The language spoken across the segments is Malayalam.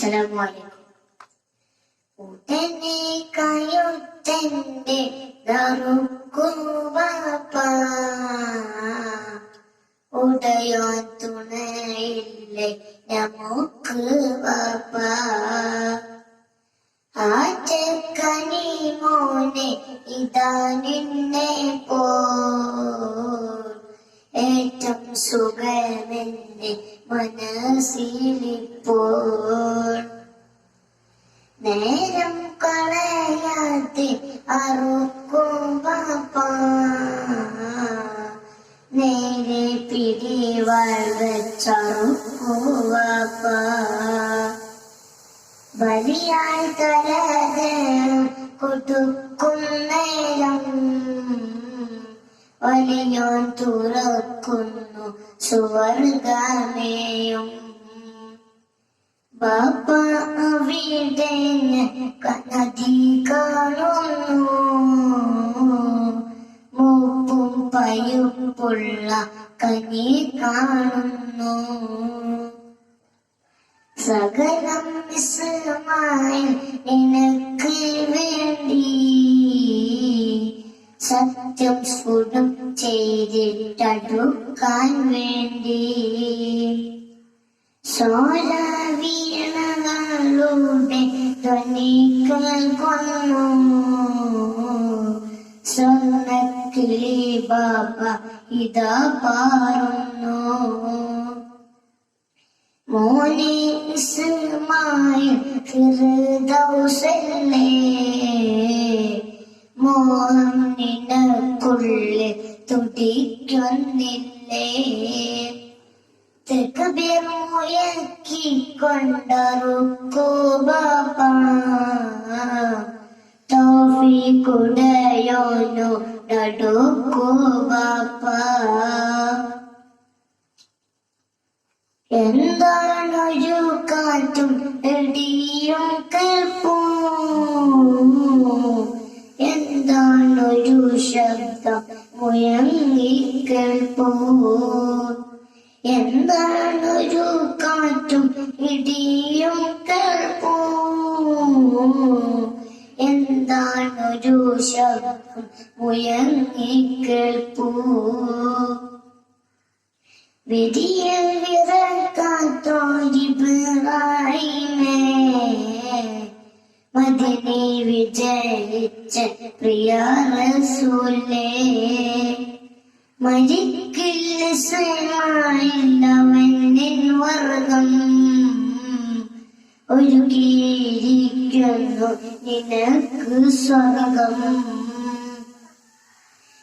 അസ്സലാമലൈക്കും ഉടനെ കയുത്തന്റെ ദറുക്കുവാപ്പ ഉടയോൻ തുണയില്ലേ നമുക്ക് വാപ്പ. ആറ്റക്കനി മോനെ ഇതാ നിന്നെ പോ. ഏറ്റം സുഖമെന്നെ മനസ്സിലിപ്പോൾ. നേരം കളയാതെ അറുക്കും പാപ്പ. നേരെ പിടിവാൾ വെച്ചറുക്കുവാപ്പ ബലിയായി തലത് കൊടുക്കും നേരം. വലിയോൻ തുറക്കുന്നു സുവർഗമേയും. ബാപ്പ അവിടെ നദി കാണുന്നു. മൂപ്പും പയുപ്പുള്ള കനി കാണുന്നു. സകലം വിസ്മയം നിനക്ക് വേണ്ടി സത്യം സ്ഫുടം ചെയ്തിട്ടടുക്കാൻ വേണ്ടി. സോല വീണകളുടെ കൊന്നു. സ്വർണക്കിളി ബാബ ഇതാ പാറുന്നു. മോനെ സിനിമായ ഫിർദൗസല്ലേ ബാബ തോഫിക്കുടയോനു നടുക്കോ എന്താണൊരു കാറ്റും ഇടിയും കേൾപ്പും എന്താണൊരു ശബ്ദം മുയങ്ങി കേൾപ്പൂ എന്താണൊരു കാറ്റും ഇടിയും കേൾപ്പോ എന്താണൊരു ശബ്ദം മുയങ്ങി കേൾപ്പൂ വിധിയിൽ വിറക്കാത്തോരിബ്രാഹിമേ മതിനെ വിജയിച്ച പ്രിയ റസൂലേ. മരിക്കില്ല സ്വയമായില്ലവൻ വർഗം. ഒരുക്കിയിരിക്കുന്നു നിനക്ക് സ്വർഗം.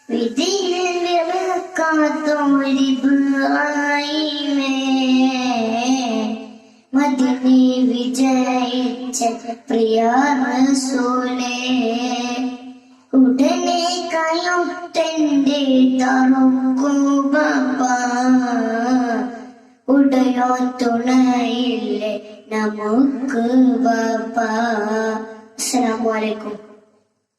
വിധിയിൽ വിളക്കാത്തോരിബ്രാഹിമേ മദിനെ വിജയിച്ച പ്രിയ കയുത്തന്റെ തറുക്കും ബാബ ഉടയോ തുണയില്ലേ നമുക്ക് ബാബ അസ്സലാമു അലൈക്കും